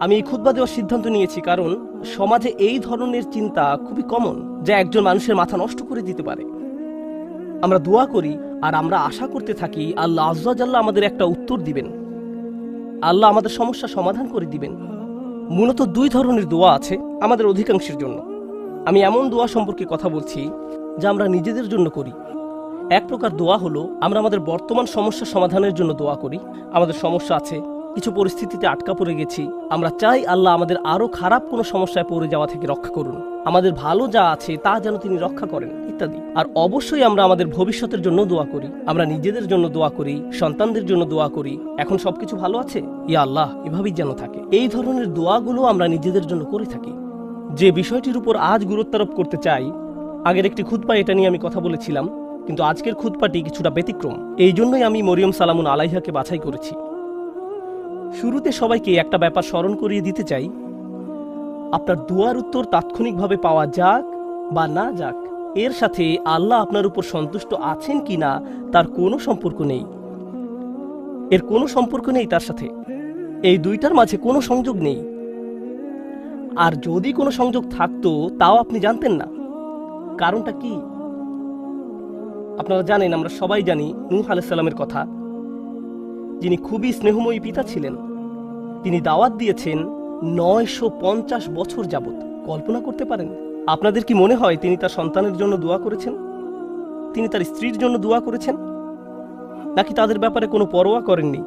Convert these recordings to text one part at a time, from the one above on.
আমি এই খুতবা দেওয়ার সিদ্ধান্ত নিয়েছি কারণ সমাজে এই ধরনের চিন্তা খুবই কমন যা একজন মানুষের মাথা নষ্ট করে দিতে পারে। আমরা দোয়া করি আর আমরা আশা করতে থাকি আল্লাহ আজ্লাহ আমাদের একটা উত্তর দিবেন। আল্লাহ আমাদের সমস্যা সমাধান করে দিবেন। মূলত দুই ধরনের দোয়া আছে আমাদের অধিকাংশের জন্য। আমি এমন দোয়া সম্পর্কে কথা বলছি যা আমরা নিজেদের জন্য করি। এক প্রকার দোয়া হলো, আমরা আমাদের বর্তমান সমস্যা সমাধানের জন্য দোয়া করি। আমাদের সমস্যা আছে কিছু পরিস্থিতিতে আটকা পড়ে গেছি। আমরা চাই আল্লাহ আমাদের আরও খারাপ কোনো সমস্যায় পড়ে যাওয়া থেকে রক্ষা করুন। আমাদের ভালো যা আছে তা যেন তিনি রক্ষা করেন, ইত্যাদি। আর অবশ্যই আমরা আমাদের ভবিষ্যতের জন্য দোয়া করি। আমরা নিজেদের জন্য দোয়া করি, সন্তানদের জন্য দোয়া করি। এখন সবকিছু ভালো আছে? ইয়া আল্লাহ, এভাবেই যেন থাকে। এই ধরনের দোয়াগুলো আমরা নিজেদের জন্য করে থাকি। যে বিষয়টির উপর আজ গুরুত্বারোপ করতে চাই, আগের একটি খুতপা এটা নিয়ে আমি কথা বলেছিলাম, কিন্তু আজকের খুতপাটি কিছুটা ব্যতিক্রম। এই জন্যই আমি মরিয়ম সালামুন আলাইহাকে বাছাই করেছি। শুরুতে সবাইকে একটা ব্যাপার স্মরণ করিয়ে দিতে চাই। আপনার দুয়ার উত্তর তাৎক্ষণিকভাবে পাওয়া যাক বা না যাক, এর সাথে আল্লাহ আপনার উপর সন্তুষ্ট আছেন কিনা তার কোনো সম্পর্ক নেই। এর কোনো সম্পর্ক নেই তার সাথে। এই দুইটার মাঝে কোনো সংযোগ নেই। আর যদি কোনো সংযোগ থাকতো, তাও আপনি জানতেন না। কারণটা কি? আপনারা জানেন, আমরা সবাই জানি, নূহ আলাইসাল্লামের কথা। যিনি খুবই স্নেহময়ী পিতা ছিলেন। তিনি দাওয়াত দিয়েছেন নয়শো পঞ্চাশ বছর যাবৎ। কল্পনা করতে পারেন, আপনাদের কি মনে হয় তিনি তার সন্তানের জন্য দোয়া করেছেন? তিনি তার স্ত্রীর জন্য দোয়া করেছেন? নাকি তাদের ব্যাপারে কোনো পরোয়া করেননি?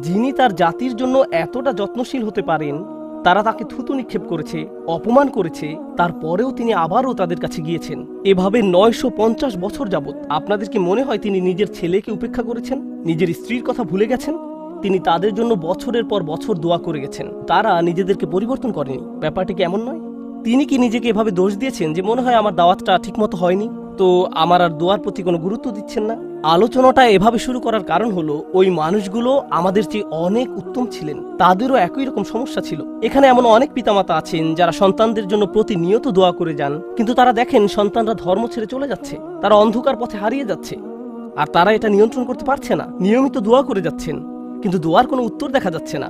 যিনি তার জাতির জন্য এতটা যত্নশীল হতে পারেন তারা তাকে থুতু নিক্ষেপ করেছে, অপমান করেছে, তারপরেও তিনি আবারও তাদের কাছে গিয়েছেন। এভাবে নয়শো পঞ্চাশ বছর যাবৎ আপনাদের কি মনে হয় তিনি নিজের ছেলেকে উপেক্ষা করেছেন? নিজের স্ত্রীর কথা ভুলে গেছেন? তিনি তাদের জন্য বছরের পর বছর দোয়া করে গেছেন। তারা নিজেদেরকে পরিবর্তন করেনি। ব্যাপারটি কি এমন নয়? তিনি কি নিজেকে এভাবে দোষ দিয়েছেন যে মনে হয় আমার দাওয়াতটা ঠিকমতো হয়নি? তো আমার আর দোয়ার প্রতি কোনো গুরুত্ব দিচ্ছেন না। আলোচনাটা এভাবে শুরু করার কারণ হলো, ওই মানুষগুলো আমাদের চেয়ে অনেক উত্তম ছিলেন। তাদেরও একই রকম সমস্যা ছিল। এখানে এমন অনেক পিতামাতা আছেন যারা সন্তানদের জন্য প্রতিনিয়ত দোয়া করে যান, কিন্তু তারা দেখেন সন্তানরা ধর্ম ছেড়ে চলে যাচ্ছে, তারা অন্ধকার পথে হারিয়ে যাচ্ছে, আর তারা এটা নিয়ন্ত্রণ করতে পারছে না, নিয়মিত দোয়া করে যাচ্ছেন, কিন্তু দোয়ার কোনো উত্তর দেখা যাচ্ছে না।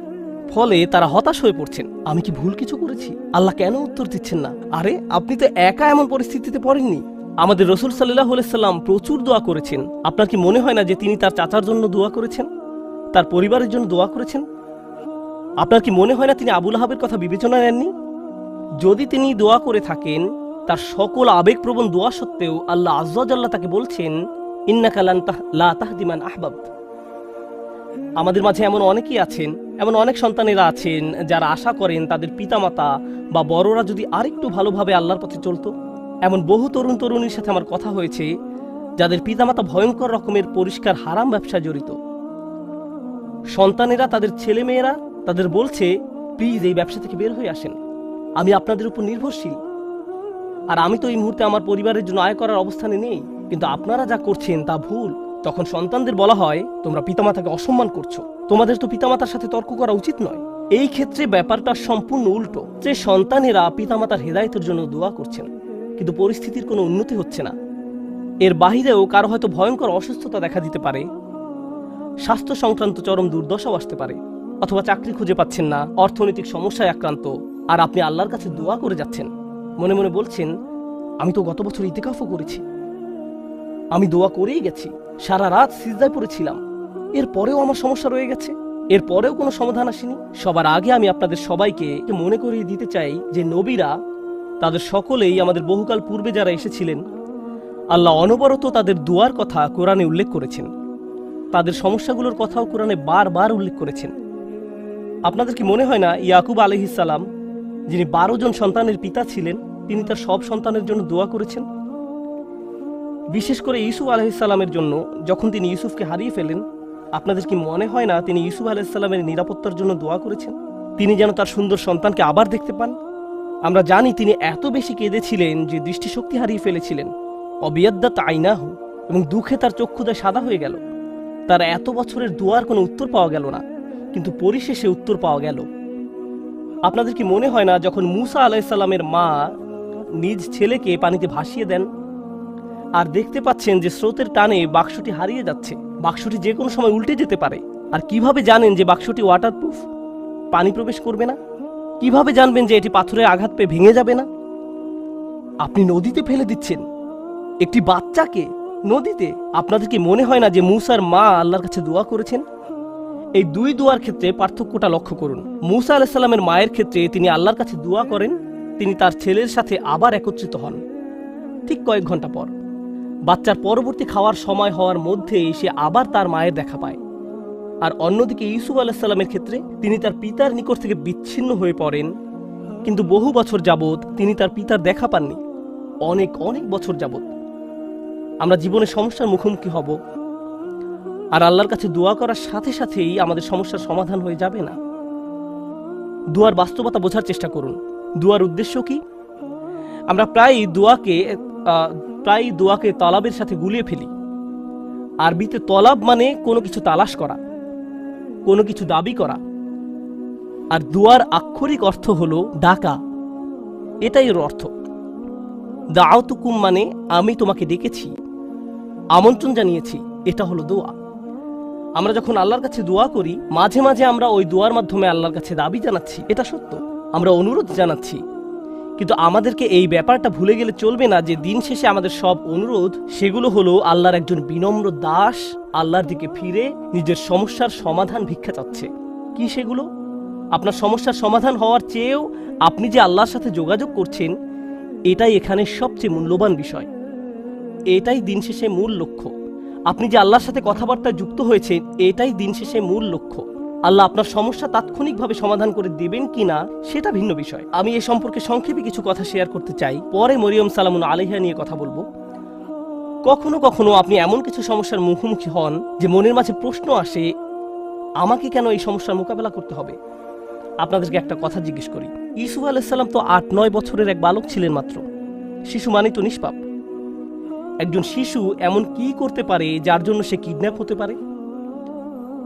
ফলে তারা হতাশ হয়ে পড়ছেন, আমি কি ভুল কিছু করেছি? আল্লাহ কেন উত্তর দিচ্ছেন না? আরে, আপনি তো একা এমন পরিস্থিতিতে পড়েননি। আমাদের রসুল সাল্লাহ সাল্লাম প্রচুর দোয়া করেছেন। আপনার কি মনে হয় না যে তিনি তার চাচার জন্য দোয়া করেছেন? তার পরিবারের জন্য দোয়া করেছেন? আপনার কি মনে হয় না তিনি আবুল আহাবের কথা বিবেচনা নেননি? যদি তিনি দোয়া করে থাকেন, তার সকল আবেগপ্রবণ দোয়া সত্ত্বেও আল্লাহ আজ্লাহ তাকে বলছেন ইন্নাকালান আহবাব। আমাদের মাঝে এমন অনেকেই আছেন, এমন অনেক সন্তানেরা আছেন যারা আশা করেন তাদের পিতামাতা বা বড়রা যদি আরেকটু ভালোভাবে আল্লাহর পথে চলতো এমন বহু তরুণ তরুণীর সাথে আমার কথা হয়েছে, যাদের পিতামাতা ভয়ঙ্কর রকমের পরিষ্কার হারাম ব্যবসায় জড়িত। সন্তানেরা, তাদের ছেলেমেয়েরা, তাদের বলছে, প্লিজ এই ব্যবসা থেকে বের হয়ে আসেন। আমি আপনাদের উপর নির্ভরশীল। আর আমি তো এই মুহূর্তে আমার পরিবারের জন্য আয় করার অবস্থানে নেই। কিন্তু আপনারা যা করছেন তা ভুল। তখন সন্তানদের বলা হয়, তোমরা পিতামাতাকে অসম্মান করছ। তোমাদের তো পিতামাতার সাথে তর্ক করা উচিত নয়। এই ক্ষেত্রে ব্যাপারটা সম্পূর্ণ উল্টো। যে সন্তানেরা পিতামাতার হেদায়তের জন্য দোয়া করছেন কিন্তু পরিস্থিতির কোনো উন্নতি হচ্ছে না। এর বাহিরেও কারও হয়তো ভয়ঙ্কর অসুস্থতা দেখা দিতে পারে। স্বাস্থ্য সংক্রান্ত চরম দুর্দশাও আসতে পারে, অথবা চাকরি খুঁজে পাচ্ছেন না, অর্থনৈতিক সমস্যায় আক্রান্ত, আর আপনি আল্লাহর কাছে দোয়া করে যাচ্ছেন। মনে মনে বলছেন, আমি তো গত বছর ইতিকাফও করেছি। আমি দোয়া করেই গেছি। সারা রাত সিজদায় পড়েছিলাম। এরপরেও আমার সমস্যা রয়ে গেছে। এরপরেও কোনো সমাধান আসেনি। সবার আগে আমি আপনাদের সবাইকে মনে করিয়ে দিতে চাই যে নবীরা তাদের সকলেই আমাদের বহুকাল পূর্বে যারা এসেছিলেন, আল্লাহ অনবরত তাদের দুয়ার কথা কোরআনে উল্লেখ করেছেন। তাদের সমস্যাগুলোর কথাও কোরআনে বারবার উল্লেখ করেছেন। আপনাদের কি মনে হয় না, ইয়াকুব আলহিসাল্লাম যিনি বারো জন সন্তানের পিতা ছিলেন, তিনি তার সব সন্তানের জন্য দোয়া করেছেন? বিশেষ করে ইউসুফ আলহিসাল্লামের জন্য, যখন তিনি ইউসুফকে হারিয়ে ফেলেন, আপনাদের কি মনে হয় না, তিনি ইউসুফ আলাইসাল্লামের নিরাপত্তার জন্য দোয়া করেছেন? তিনি যেন তার সুন্দর সন্তানকে আবার দেখতে পান? আমরা জানি তিনি এত বেশি কেঁদেছিলেন যে দৃষ্টিশক্তি হারিয়ে ফেলেছিলেন। অবিয়দ্দা তাইনাহু এবং দুঃখে তার চক্ষুদায় সাদা হয়ে গেল। তার এত বছরের দোয়ার কোনো উত্তর পাওয়া গেল না, কিন্তু পরিশেষে উত্তর পাওয়া গেল। আপনাদের কি মনে হয় না যখন মুসা আলাইসাল্লামের মা নিজ ছেলেকে পানিতে ভাসিয়ে দেন, আর দেখতে পাচ্ছেন যে স্রোতের টানে বাক্সটি হারিয়ে যাচ্ছে, বাক্সটি যে কোনো সময় উল্টে যেতে পারে। আর কীভাবে জানেন যে বাক্সটি ওয়াটারপ্রুফ পানি প্রবেশ করবে না? কীভাবে জানবেন যে এটি পাথরের আঘাত পেয়ে ভেঙে যাবে না? আপনি নদীতে ফেলে দিচ্ছেন। একটি বাচ্চাকে নদীতে, আপনাদের কি মনে হয় না যে মুসার মা আল্লাহর কাছে দোয়া করেছেন? এই দুই দোয়ার ক্ষেত্রে পার্থক্যটা লক্ষ্য করুন। মুসা আলাহিসাল্লামের মায়ের ক্ষেত্রে তিনি আল্লাহর কাছে দোয়া করেন, তিনি তার ছেলের সাথে আবার একত্রিত হন। ঠিক কয়েক ঘণ্টা পর। বাচ্চার পরবর্তী খাওয়ার সময় হওয়ার মধ্যেই সে আবার তার মায়ের দেখা পায়। আর অন্যদিকে ইউসুফ আলাহিসাল্লামের ক্ষেত্রে তিনি তার পিতার নিকট থেকে বিচ্ছিন্ন হয়ে পড়েন। কিন্তু বহু বছর যাবৎ তিনি তার পিতার দেখা পাননি। অনেক অনেক বছর যাবৎ। আমরা জীবনে সমস্যার মুখোমুখি হব। আর আল্লাহর কাছে দোয়া করার সাথে সাথেই আমাদের সমস্যার সমাধান হয়ে যাবে না। দুয়ার বাস্তবতা বোঝার চেষ্টা করুন। দুয়ার উদ্দেশ্য কি? আমরা প্রায় দোয়াকে আহ, প্রায় দোয়াকে তলাবের সাথে গুলিয়ে ফেলি। আরবিতে তলাব মানে কোনো কিছু তালাশ করা। কোনো কিছু দাবি করা। আর দুয়ার আক্ষরিক অর্থ হল ডাকা। এটাই এর অর্থ। দাওতুকুম মানে আমি তোমাকে ডেকেছি। আমন্ত্রণ জানিয়েছি। এটা হলো দোয়া। আমরা যখন আল্লাহর কাছে দোয়া করি, মাঝে মাঝে আমরা ওই দোয়ার মাধ্যমে আল্লাহর কাছে দাবি জানাচ্ছি। এটা সত্য। আমরা অনুরোধ জানাচ্ছি। কিন্তু আমাদেরকে এই ব্যাপারটা ভুলে গেলে চলবে না যে দিন শেষে আমাদের সব অনুরোধ সেগুলো হলো আল্লাহর একজন বিনম্র দাস, আল্লাহর দিকে ফিরে নিজের সমস্যার সমাধান ভিক্ষা চাচ্ছে। কি সেগুলো? আপনার সমস্যার সমাধান হওয়ার চেয়েও আপনি যে আল্লাহর সাথে যোগাযোগ করছেন, এটাই এখানে সবচেয়ে মূল্যবান বিষয়। এটাই দিন শেষে মূল লক্ষ্য। আপনি যে আল্লাহর সাথে কথাবার্তায় যুক্ত হয়েছেন, এটাই দিন শেষে মূল লক্ষ্য। আল্লাহ আপনার সমস্যা তাৎক্ষণিকভাবে সমাধান করে দেবেন কিনা সেটা ভিন্ন বিষয়। আমি এ সম্পর্কে সংক্ষেপে কিছু কথা শেয়ার করতে চাই। পরে মরিয়ম সালামুন আলিহা নিয়ে কথা বলব। কখনো কখনো আপনি এমন কিছু সমস্যার মুখোমুখি হন যে মনের মাঝে প্রশ্ন আসে, আমাকে কেন এই সমস্যার মোকাবেলা করতে হবে? আপনাদেরকে একটা কথা জিজ্ঞেস করি। ইসুফ আলাইসাল্লাম তো আট নয় বছরের এক বালক ছিলেন মাত্র। শিশু মানে তো নিষ্পাপ। একজন শিশু এমন কি করতে পারে যার জন্য সে কিডন্যাপ হতে পারে?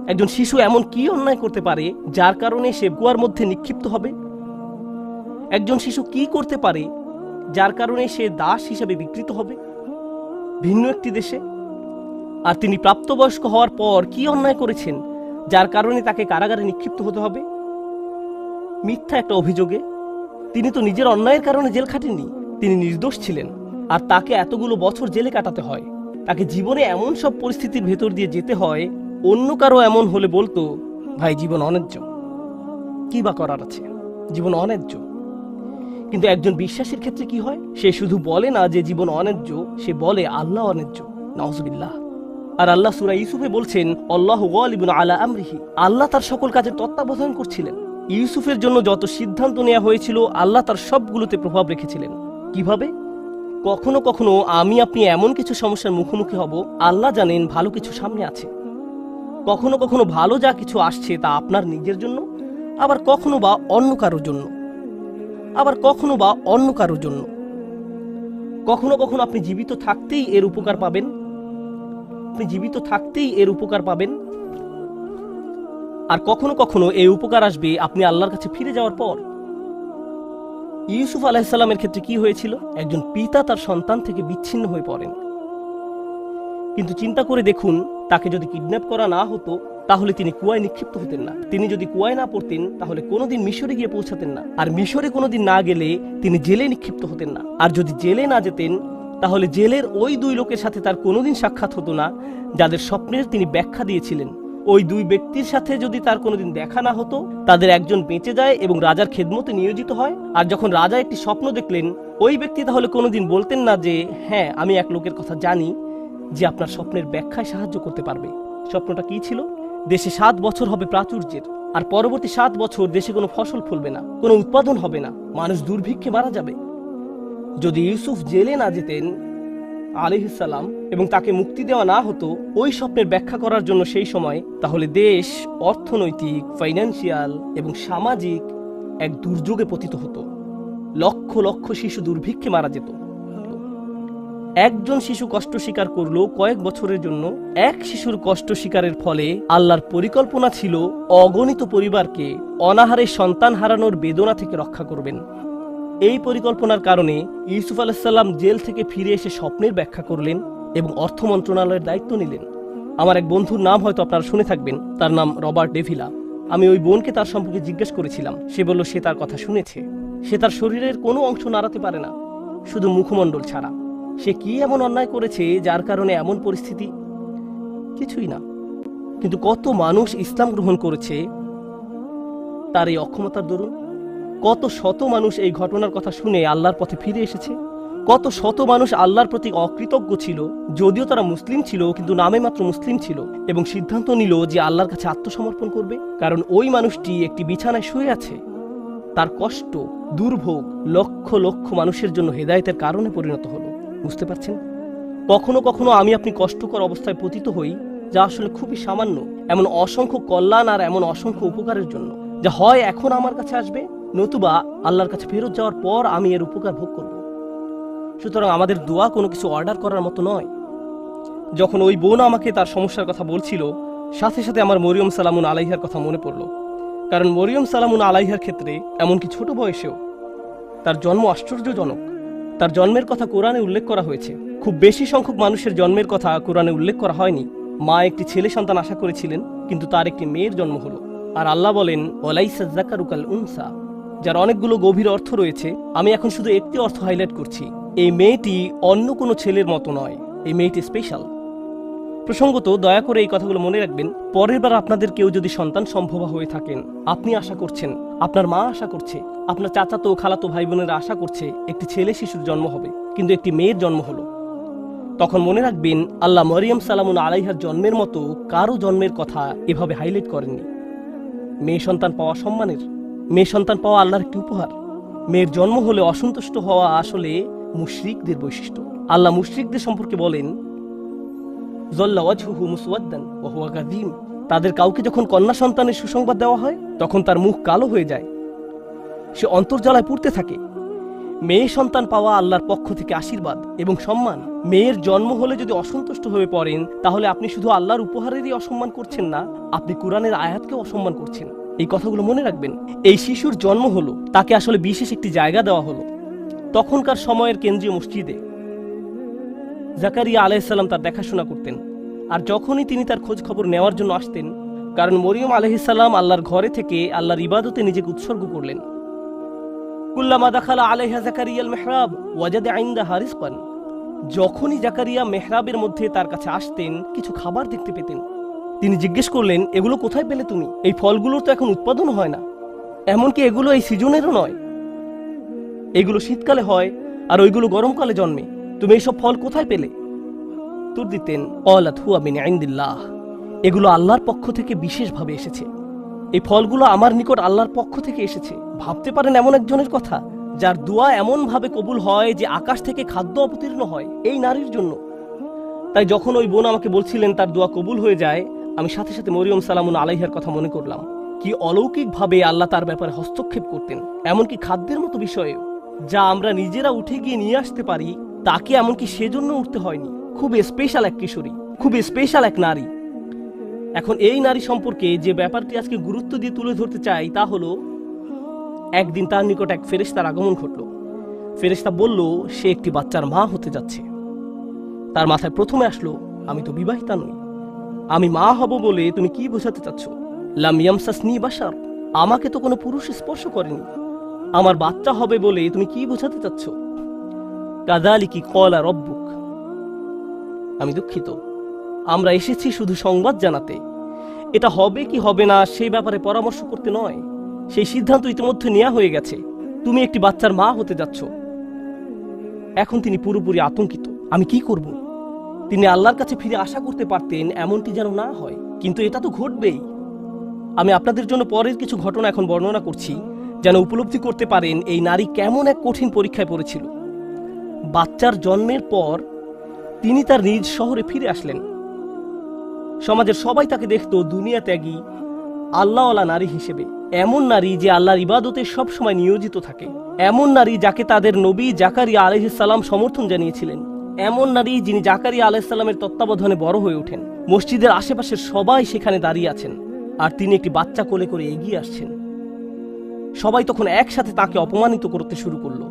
একজন শিশু এমন কি অন্যায় করতে পারে যার কারণে সে গুয়ার মধ্যে নিক্ষিপ্ত হবে? একজন শিশু কি করতে পারে যার কারণে সে দাস হিসেবে বিকৃত হবে? ভিন্ন একটি দেশে। আর তিনি প্রাপ্তবয়স্ক হওয়ার পর কি অন্যায় করেছেন যার কারণে তাকে কারাগারে নিক্ষিপ্ত হতে হবে? মিথ্যা একটা অভিযোগে। তিনি তো নিজের অন্যায়ের কারণে জেল খাটেননি, তিনি নির্দোষ ছিলেন। আর তাকে এতগুলো বছর জেলে কাটাতে হয়। তাকে জীবনে এমন সব পরিস্থিতির ভেতর দিয়ে যেতে হয় অন্য কারও এমন হলে বলতো, ভাই, জীবন অন্যায্য কি বা করার আছে? জীবন অন্যায্য কিন্তু একজন বিশ্বাসের ক্ষেত্রে কি হয়? সে শুধু বলে না যে জীবন অন্যায্য সে বলে, আল্লাহ অন্যায্য নওয়াজবিল্লাহ আর আল্লাহ সুরা ইউসুফে বলছেন, আল্লাহ ওয়ালিবুন আলা আমরিহি। আল্লাহ তার সকল কাজের তত্ত্বাবধান করছিলেন। ইউসুফের জন্য যত সিদ্ধান্ত নেওয়া হয়েছিল, আল্লাহ তার সবগুলোতে প্রভাব রেখেছিলেন। কীভাবে? কখনো কখনো আমি আপনি এমন কিছু সমস্যার মুখোমুখি হব, আল্লাহ জানেন ভালো কিছু সামনে আছে। কখনো কখনো ভালো যা কিছু আসছে তা আপনার নিজের জন্য, আবার কখনো বা অন্য কারোর জন্য। আবার কখনো বা অন্য কারোর জন্য। কখনো কখনো আপনি জীবিত থাকতেই এর উপকার পাবেন। আপনি জীবিত থাকতেই এর উপকার পাবেন। আর কখনো কখনো এই উপকার আসবে আপনি আল্লাহর কাছে ফিরে যাওয়ার পর। ইউসুফ আলাহিসাল্লামের ক্ষেত্রে কি হয়েছিল? একজন পিতা তার সন্তান থেকে বিচ্ছিন্ন হয়ে পড়েন। কিন্তু চিন্তা করে দেখুন তাকে যদি কিডন্যাপ করা না হতো, তাহলে তিনি কুয়ায় নিক্ষিপ্ত হতেন না। তিনি যদি কুয়ায় না পড়তেন, তাহলে কোনোদিন মিশরে গিয়ে পৌঁছাতেন না। আর মিশরে কোনোদিন না গেলে তিনি জেলে নিক্ষিপ্ত হতেন না। আর যদি জেলে না যেতেন, তাহলে জেলের ওই দুই লোকের সাথে তার কোনোদিন সাক্ষাৎ হতো না, যাদের স্বপ্নের তিনি ব্যাখ্যা দিয়েছিলেন। ওই দুই ব্যক্তির সাথে যদি তার কোনোদিন দেখা না হতো, তাদের একজন বেঁচে যায় এবং রাজার খেদমতে নিয়োজিত হয়। আর যখন রাজা একটি স্বপ্ন দেখলেন, ওই ব্যক্তি তাহলে কোনোদিন বলতেন না যে হ্যাঁ আমি এক লোকের কথা জানি। যে আপনার স্বপ্নের ব্যাখ্যায় সাহায্য করতে পারবে। স্বপ্নটা কি ছিল? দেশে সাত বছর হবে প্রাচুর্যের। আর পরবর্তী সাত বছর দেশে কোনো ফসল ফলবে না, কোনো উৎপাদন হবে না, মানুষ দুর্ভিক্ষে মারা যাবে। যদি ইউসুফ জেলে না যেতেন আলিহিসাল্লাম এবং তাকে মুক্তি দেওয়া না হতো, ওই স্বপ্নের ব্যাখ্যা করার জন্য সেই সময়, তাহলে দেশ, অর্থনৈতিক ফাইন্যান্সিয়াল এবং সামাজিক এক দুর্যোগে পতিত হতো। লক্ষ লক্ষ শিশু দুর্ভিক্ষে মারা যেত। একজন শিশু কষ্ট স্বীকার করল কয়েক বছরের জন্য এক শিশুর কষ্ট স্বীকারের ফলে আল্লাহর পরিকল্পনা ছিল অগণিত পরিবারকে অনাহারে সন্তান হারানোর বেদনা থেকে রক্ষা করবেন। এই পরিকল্পনার কারণে ইউসুফ আলাহিসাল্লাম জেল থেকে ফিরে এসে স্বপ্নের ব্যাখ্যা করলেন এবং অর্থ মন্ত্রণালয়ের দায়িত্ব নিলেন। আমার এক বন্ধুর নাম হয়তো আপনারা শুনে থাকবেন, তার নাম রবার্ট ডেভিলা। আমি ওই বোনকে তার সম্পর্কে জিজ্ঞেস করেছিলাম। সে বলল, সে তার কথা শুনেছে। সে তার শরীরের কোনো অংশ নাড়াতে পারে না। শুধু মুখমণ্ডল ছাড়া। সে কি এমন অন্যায় করেছে যার কারণে এমন পরিস্থিতি? কিছুই না। কিন্তু কত মানুষ ইসলাম গ্রহণ করেছে? তার এই অক্ষমতার দরুন কত শত মানুষ এই ঘটনার কথা শুনে আল্লাহর পথে ফিরে এসেছে? কত শত মানুষ আল্লাহর প্রতি অকৃতজ্ঞ ছিল, যদিও তারা মুসলিম ছিল, কিন্তু নামে মাত্র মুসলিম ছিল এবং সিদ্ধান্ত নিল যে আল্লাহর কাছে আত্মসমর্পণ করবে। কারণ ওই মানুষটি একটি বিছানায় শুয়ে আছে। তার কষ্ট, দুর্ভোগ লক্ষ লক্ষ মানুষের জন্য হেদায়তের কারণে পরিণত হলো। বুঝতে পারছেন? কখনো কখনো আমি আপনি কষ্টকর অবস্থায় পতিত হই, যা আসলে খুবই সামান্য, এমন অসংখ্য কল্যাণ আর এমন অসংখ্য উপকারের জন্য। যা হয় এখন আমার কাছে আসবে, নতুবা আল্লাহর কাছে ফেরত যাওয়ার পর আমি এর উপকার ভোগ করব। সুতরাং আমাদের দোয়া কোনো কিছু অর্ডার করার মতো নয়। যখন ওই বোন আমাকে তার সমস্যার কথা বলছিল, সাথে সাথে আমার মরিয়ম সালামুন আলাইহার কথা মনে পড়ল। কারণ মরিয়ম সালামুন আলাইহার ক্ষেত্রে এমনকি ছোট বয়সেও তার জন্ম আশ্চর্যজনক। তার জন্মের কথা কোরআনে উল্লেখ করা হয়েছে। খুব বেশি সংখ্যক মানুষের জন্মের কথা কোরআনে উল্লেখ করা হয়নি। মা একটি ছেলে সন্তান আশা করেছিলেন, কিন্তু তার একটি মেয়ের জন্ম হলো। আর আল্লাহ বলেন ওলাইসা জাকারুকাল উনসা, যার অনেকগুলো গভীর অর্থ রয়েছে, আমি এখন শুধু একটি অর্থ হাইলাইট করছি, এই মেয়েটি অন্য কোনো ছেলের মতো নয়, এই মেয়েটি স্পেশাল প্রসঙ্গত, দয়া করে এই কথাগুলো মনে রাখবেন, পরের বার আপনাদের কেউ যদি সন্তান সম্ভব হয়ে থাকেন, আপনি আশা করছেন আপনার মা আশা করছে, আপনার চাচাতো খালাতো ভাই বোনেরা আশা করছে একটি ছেলে শিশুর জন্ম হবে, কিন্তু একটি মেয়ের জন্ম হলো। তখন মনে রাখবেন, আল্লাহ মরিয়ম সালামুন আলাইহার জন্মের মতো কারও জন্মের কথা এভাবে হাইলাইট করেননি। মেয়ে সন্তান পাওয়া সম্মানের, মেয়ে সন্তান পাওয়া আল্লাহর একটি উপহার। মেয়ের জন্ম হলে অসন্তুষ্ট হওয়া আসলে মুশরিকদের বৈশিষ্ট্য। আল্লাহ মুশরিকদের সম্পর্কে বলেন, জল্লা ওয়াজহুহু মুসওয়াদ্দান ওয়া হুয়া কাযীম তাদের কাউকে যখন কন্যা সন্তানের সুসংবাদ দেওয়া হয়, তখন তার মুখ কালো হয়ে যায়। সে অন্তর্জালায় পুড়তে থাকে। মেয়ে সন্তান পাওয়া আল্লাহর পক্ষ থেকে আশীর্বাদ এবং সম্মান। মেয়ের জন্ম হলে যদি অসন্তুষ্ট হয়ে পড়েন, তাহলে আপনি শুধু আল্লাহর উপহারেরই অসম্মান করছেন না, আপনি কোরআনের আয়াতকেও অসম্মান করছেন। এই কথাগুলো মনে রাখবেন, এই শিশুর জন্ম হলো, তাকে আসলে বিশেষ একটি জায়গা দেওয়া হলো। তখনকার সময়ের কেন্দ্রীয় মসজিদে। জাকারিয়া আলাইসাল্লাম তার দেখাশোনা করতেন। আর যখনই তিনি তার খোঁজ খবর নেওয়ার জন্য আসতেন, কারণ মরিয়ম আলহিসাল্লাম আল্লাহর ঘরে থেকে আল্লাহর ইবাদতে নিজেকে উৎসর্গ করলেন। কুল্লামা দাখালা আলাইহা জাকারিয়াল মেহরাব ওয়াজাদে আইন্দা হারিসকান। যখনই জাকারিয়া মেহরাবের মধ্যে তার কাছে আসতেন, কিছু খাবার দেখতে পেতেন। তিনি জিজ্ঞেস করলেন, এগুলো কোথায় পেলে তুমি? এই ফলগুলোর তো এখন উৎপাদন হয় না। এমনকি এগুলো এই সিজনেরও নয়। এগুলো শীতকালে হয় আর ওইগুলো গরমকালে জন্মে। তুমি এইসব ফল কোথায় পেলে? উত্তর দিতেন অলাত আইন্দিল্লাহ এগুলো আল্লাহর পক্ষ থেকে বিশেষভাবে এসেছে। এই ফলগুলো আমার নিকট আল্লাহর পক্ষ থেকে এসেছে। ভাবতে পারেন এমন একজনের কথা, যার দোয়া এমন ভাবে কবুল হয় যে আকাশ থেকে খাদ্য অবতীর্ণ হয় এই নারীর জন্য। তাই যখন ওই বোন আমাকে বলছিলেন তার দোয়া কবুল হয়ে যায়, আমি সাথে সাথে মরিয়ম সালামুন আলাইহার কথা মনে করলাম। কি অলৌকিকভাবে আল্লাহ তার ব্যাপারে হস্তক্ষেপ করতেন, এমনকি খাদ্যের মতো বিষয়েও। যা আমরা নিজেরা উঠে গিয়ে নিয়ে আসতে পারি, তাকে এমনকি সেজন্য উঠতে হয়নি। খুব স্পেশাল এক কিশোরী খুব স্পেশাল এক নারী। এখন এই নারী সম্পর্কে যে ব্যাপারটি আজকে গুরুত্ব দিয়ে তুলে ধরতে চাই তা হলো, একদিন তার নিকট এক ফেরেশতার আগমন ঘটল। ফেরেশতা বলল, সে একটি বাচ্চার মা হতে যাচ্ছে। তার মাথায় প্রথমে আসলো, আমি তো বিবাহিতা নই। আমি মা হব বলে তুমি কি বোঝাতে চাচ্ছ? লাম ইয়ামসাসনি বাসার আমাকে তো কোনো পুরুষ স্পর্শ করেনি। আমার বাচ্চা হবে বলে তুমি কি বোঝাতে চাচ্ছ? কাদালিকি কলা রব্বুক। আমি দুঃখিত। আমরা এসেছি শুধু সংবাদ জানাতে। এটা হবে কি হবে না সেই ব্যাপারে পরামর্শ করতে নয়। সেই সিদ্ধান্ত ইতিমধ্যে নেওয়া হয়ে গেছে। তুমি একটি বাচ্চার মা হতে যাচ্ছ। এখন তিনি পুরোপুরি আতঙ্কিত। আমি কি করব? তিনি আল্লাহর কাছে ফিরে আশা করতে পারতেন এমনটি যেন না হয়। কিন্তু এটা তো ঘটবেই। আমি আপনাদের জন্য পরের কিছু ঘটনা এখন বর্ণনা করছি, যেন উপলব্ধি করতে পারেন এই নারী কেমন এক কঠিন পরীক্ষায় পড়েছিল। বাচ্চার জন্মের পর তিনি তার নিজ শহরে ফিরে আসলেন। সমাজের সবাই তাকে দেখত দুনিয়া ত্যাগী, আল্লাহওয়ালা নারী হিসেবে। এমন নারী যে আল্লাহর ইবাদতে সবসময় নিয়োজিত থাকে। এমন নারী যাকে তাদের নবী জাকারিয়া আলহিসাল্লাম সমর্থন জানিয়েছিলেন। এমন নারী যিনি জাকারিয়া আলাইসাল্লামের তত্ত্বাবধানে বড় হয়ে ওঠেন। মসজিদের আশেপাশের সবাই সেখানে দাঁড়িয়ে আছেন আর তিনি একটি বাচ্চা কোলে করে এগিয়ে আসছেন। সবাই তখন একসাথে তাকে অপমানিত করতে শুরু করল।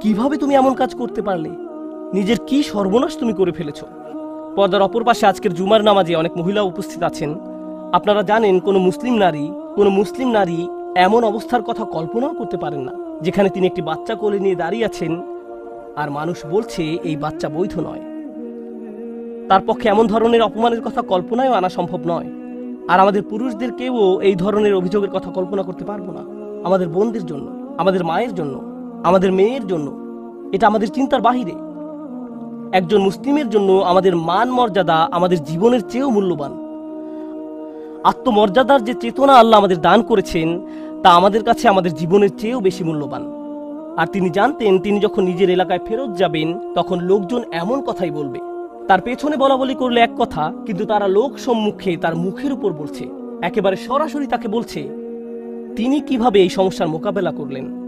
কীভাবে তুমি এমন কাজ করতে পারলে? নিজের কি সর্বনাশ তুমি করে ফেলেছ? পর্দার অপর পাশে আজকের জুমার নামাজে অনেক মহিলা উপস্থিত আছেন। আপনারা জানেন, কোনো মুসলিম নারী, কোনো মুসলিম নারী এমন অবস্থার কথা কল্পনাও করতে পারেন না, যেখানে তিনি একটি বাচ্চা কোলে নিয়ে দাঁড়িয়ে আছেন আর মানুষ বলছে, এই বাচ্চা বৈধ নয়। তার পক্ষে এমন ধরনের অপমানের কথা কল্পনায় আনা সম্ভব নয়। আর আমাদের পুরুষদেরকেও এই ধরনের অভিযোগের কথা কল্পনা করতে পারব না। আমাদের বোনদের জন্য, আমাদের মায়ের জন্য, আমাদের মেয়ের জন্য। এটা আমাদের চিন্তার বাহিরে। একজন মুসলিমের জন্য আমাদের মান মর্যাদা আমাদের জীবনের চেয়েও মূল্যবান। আত্মমর্যাদার যে চেতনা আল্লাহ আমাদের দান করেছেন, তা আমাদের কাছে আমাদের জীবনের চেয়েও বেশি মূল্যবান। আর তিনি জানতেন, তিনি যখন নিজের এলাকায় ফেরত যাবেন, তখন লোকজন এমন কথাই বলবে। তার পেছনে বলা বলি করলে এক কথা, কিন্তু তারা লোক সম্মুখে তার মুখের উপর বলছে। একেবারে সরাসরি তাকে বলছে, তিনি কীভাবে এই সমস্যার মোকাবেলা করলেন?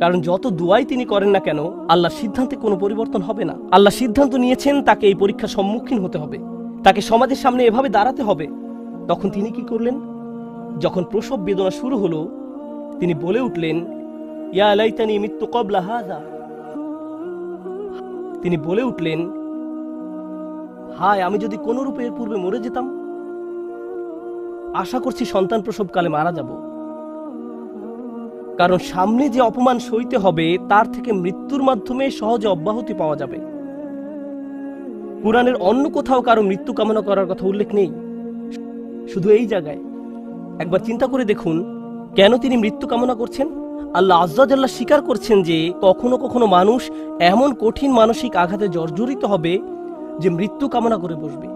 কারণ যত দুয়াই তিনি করেন না কেন, আল্লাহ সিদ্ধান্তে কোনো পরিবর্তন হবে না। আল্লাহ সিদ্ধান্ত নিয়েছেন তাকে এই পরীক্ষার সম্মুখীন হতে হবে। তাকে সমাজের সামনে এভাবে দাঁড়াতে হবে। তখন তিনি কি করলেন? যখন প্রসব বেদনা শুরু হলো, তিনি বলে উঠলেন, ইয়া লাইতানি মৃত্যু কবলা হাজা তিনি বলে উঠলেন, হায়, আমি যদি কোনো রূপে এর পূর্বে মরে যেতাম, আশা করছি সন্তান প্রসবকালে মারা যাব। কারণ সামনে যে অপমান সইতে হবে, তার থেকে মৃত্যুর মাধ্যমে সহজে অব্যাহতি পাওয়া যাবে। কোরআনের অন্য কোথাও কারও মৃত্যু কামনা করার কথা উল্লেখ নেই। শুধু এই জায়গায়। একবার চিন্তা করে দেখুন, কেন তিনি মৃত্যু কামনা করছেন? আল্লাহ আজ্জাল্লাহ স্বীকার করছেন যে, কখনো কখনো মানুষ এমন কঠিন মানসিক আঘাতে জর্জরিত হবে যে মৃত্যু কামনা করে বসবে।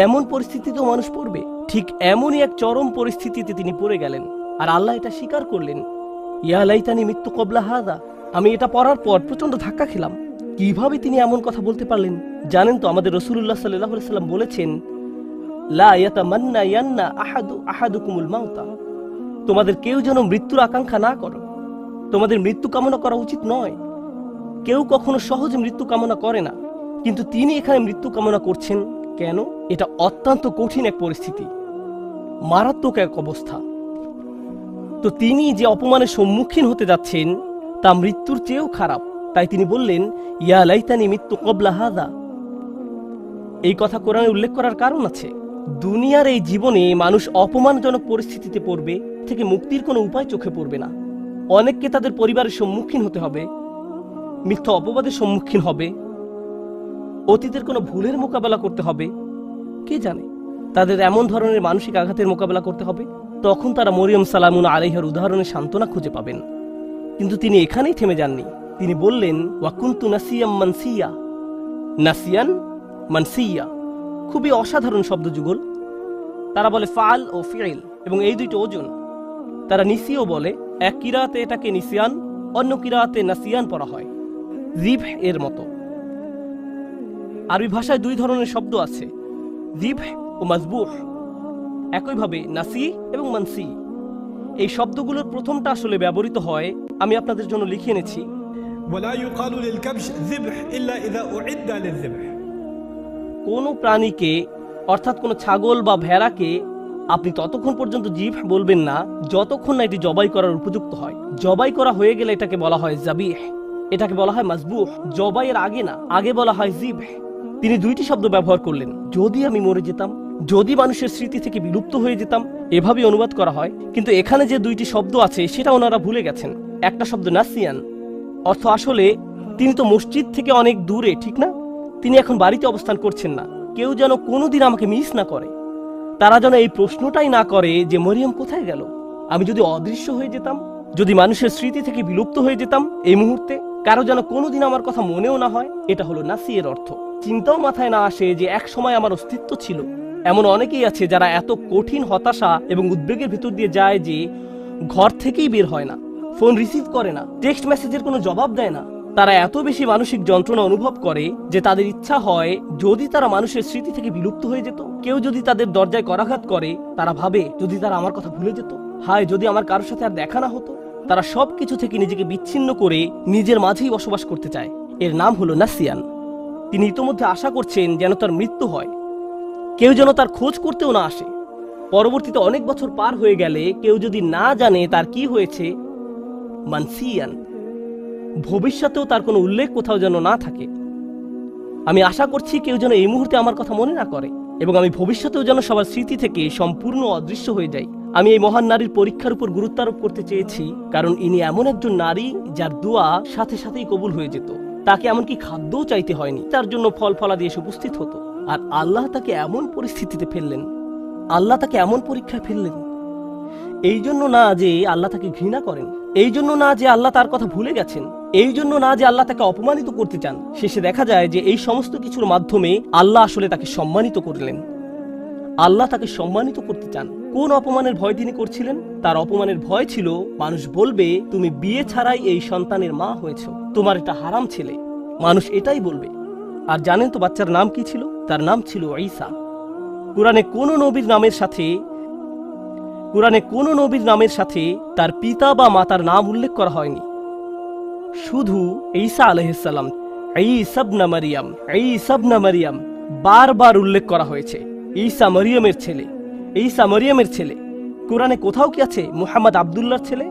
এমন পরিস্থিতিতেও মানুষ পড়বে। ঠিক এমনই এক চরম পরিস্থিতিতে তিনি পড়ে গেলেন। আর আল্লাহ এটা স্বীকার করলেন ইয়া লাইতানি মৃত্যু কবলা হাদা। আমি এটা পড়ার পর প্রচণ্ড ধাক্কা খেলাম। কীভাবে তিনি এমন কথা বলতে পারলেন? জানেন তো আমাদের রসুল্লাহ সাল্লাহ সাল্লাম বলেছেন, লা ইয়ান্না তোমাদের কেউ যেন মৃত্যুর আকাঙ্ক্ষা না করো। তোমাদের মৃত্যু কামনা করা উচিত নয়। কেউ কখনো সহজে মৃত্যু কামনা করে না। কিন্তু তিনি এখানে মৃত্যু কামনা করছেন কেন? এটা অত্যন্ত কঠিন এক পরিস্থিতি। মারাত্মক এক অবস্থা। তো তিনি যে অপমানের সম্মুখীন হতে যাচ্ছেন, তা মৃত্যুর চেয়েও খারাপ। তাই তিনি বললেন, ইয়া লাইতানি মৃত্যু কবলা হাদা। এই কথা কোরআনে উল্লেখ করার কারণ আছে। দুনিয়ার এই জীবনে মানুষ অপমানজনক পরিস্থিতিতে পড়বে, থেকে মুক্তির কোনো উপায় চোখে পড়বে না। অনেককে তাদের পরিবারের সম্মুখীন হতে হবে, মিথ্যা অপবাদের সম্মুখীন হবে, অতীতের কোনো ভুলের মোকাবেলা করতে হবে। কে জানে? তাদের এমন ধরনের মানসিক আঘাতের মোকাবেলা করতে হবে। তখন তারা মরিয়ম সালামুন আলাইহার উদাহরণে সান্ত্বনা খুঁজে পাবেন। কিন্তু তিনি এখানেই থেমে যাননি। তিনি বললেন, ওয়াকুন্তু নাসিয়াম মানসিয়া। নাসিয়ান মানসিয়া। খুবই অসাধারণ শব্দ যুগল। তারা বলে, ফাল ও ফিল এবং এই দুইটি ওজন। তারা নিসিও বলে, এক কিরাতে এটাকে নিসিয়ান, অন্য কিরাতে নাসিয়ান পড়া হয়। জিভ এর মতো। আরবি ভাষায় দুই ধরনের শব্দ আছে। জিভ ও মাজবুহ। একইভাবে নাসি এবং মানসি। এই শব্দগুলোর প্রথমটা আসলে ব্যবহৃত হয় আমি আপনাদের জন্য লিখে এনেছি। কোনো প্রাণীকে অর্থাৎ কোনো ছাগল বা ভেড়াকে আপনি ততক্ষণ পর্যন্ত জিভ বলবেন না যতক্ষণ না এটি জবাই করার উপযুক্ত হয়। জবাই করা হয়ে গেলে এটাকে বলা হয় জাবিহ। এটাকে বলা হয় মাজবুহ জবাইয়ের আগে না আগে বলা হয় জিভ তিনি দুইটি শব্দ ব্যবহার করলেন। যদি আমি মরে যেতাম যদি মানুষের স্মৃতি থেকে বিলুপ্ত হয়ে যেতাম এভাবে অনুবাদ করা হয়। কিন্তু এখানে যে দুইটি শব্দ আছে, সেটা ওনারা ভুলে গেছেন। একটা শব্দ নাসিয়ান। অর্থ আসলে, তিনি তো মসজিদ থেকে অনেক দূরে, ঠিক না? তিনি এখন বাড়িতে অবস্থান করছেন না। কেউ যেন কোনোদিন আমাকে মিস না করে। তারা যেন এই প্রশ্নটাই না করে যে, মরিয়ম কোথায় গেল? আমি যদি অদৃশ্য হয়ে যেতাম, যদি মানুষের স্মৃতি থেকে বিলুপ্ত হয়ে যেতাম, এই মুহূর্তে কারও যেন কোনোদিন আমার কথা মনেও না হয়, এটা হলো নাসিয়ের অর্থ। চিন্তাও মাথায় না আসে যে, এক সময় আমার অস্তিত্ব ছিল। এমন অনেকেই আছে যারা এত কঠিন হতাশা এবং উদ্বেগের ভিতর দিয়ে যায় যে ঘর থেকেই বের হয় না, ফোন রিসিভ করে না, টেক্সট মেসেজের কোনো জবাব দেয় না। তারা এত বেশি মানসিক যন্ত্রণা অনুভব করে যে তাদের ইচ্ছা হয় যদি তারা মানুষের স্মৃতি থেকে বিলুপ্ত হয়ে যেত, কেউ যদি তাদের দরজায় করাঘাত করে, তারা ভাবে যদি তারা আমার কথা ভুলে যেত। হায়, যদি আমার কারোর সাথে আর দেখা না হতো। তারা সব কিছু থেকে নিজেকে বিচ্ছিন্ন করে নিজের মাঝেই বসবাস করতে চায়। এর নাম হলো নাসিয়ান। তিনি ইতোমধ্যে আশা করছেন যেন তার মৃত্যু হয়। কেউ যেন তার খোঁজ করতেও না আসে। পরবর্তীতে অনেক বছর পার হয়ে গেলে কেউ যদি না জানে তার কি হয়েছে, মানসিয়ান, ভবিষ্যতেও তার কোনো উল্লেখ কোথাও যেন না থাকে। আমি আশা করছি কেউ যেন এই মুহূর্তে আমার কথা মনে না করে এবং আমি ভবিষ্যতেও যেন সবার স্মৃতি থেকে সম্পূর্ণ অদৃশ্য হয়ে যাই। আমি এই মহান নারীর পরীক্ষার উপর গুরুত্ব আরোপ করতে চেয়েছি, কারণ ইনি এমন একজন নারী যার দোয়া সাথে সাথেই কবুল হয়ে যেত। তাকে এমনকি খাদ্যও চাইতে হয়নি। তার জন্য ফল ফলাদি এসে উপস্থিত হতো। আর আল্লাহ তাকে এমন পরিস্থিতিতে ফেললেন, আল্লাহ তাকে এমন পরীক্ষায় ফেললেন। এই জন্য না যে আল্লাহ তাকে ঘৃণা করেন, এই জন্য না যে আল্লাহ তার কথা ভুলে গেছেন, এই জন্য না যে আল্লাহ তাকে অপমানিত করতে চান, শেষে দেখা যায় যে এই সমস্ত কিছুর মাধ্যমে আল্লাহ আসলে তাকে সম্মানিত করলেন। আল্লাহ তাকে সম্মানিত করতে চান। কোন অপমানের ভয় তিনি করছিলেন? তার অপমানের ভয় ছিল, মানুষ বলবে, তুমি বিয়ে ছাড়াই এই সন্তানের মা হয়েছ। তোমার এটা হারাম ছেলে। মানুষ এটাই বলবে। আর জানেন তো বাচ্চার নাম কি ছিল? তার নাম ছিল ঈসা। কোরআনে কোন নবীর নামের সাথে, কোরআনে কোন নবীর নামের সাথে তার পিতা বা মাতার নাম উল্লেখ করা হয়নি। শুধু ঈসা আলহিসাল্লাম এই সাবনা মারিয়াম এই সাবনা মারিয়াম বারবার উল্লেখ করা হয়েছে। ঈসা মরিয়মের ছেলে, ঈসা মরিয়মের ছেলে। কোরআনে কোথাও কি আছে? মুহাম্মদ আবদুল্লাহর ছেলে?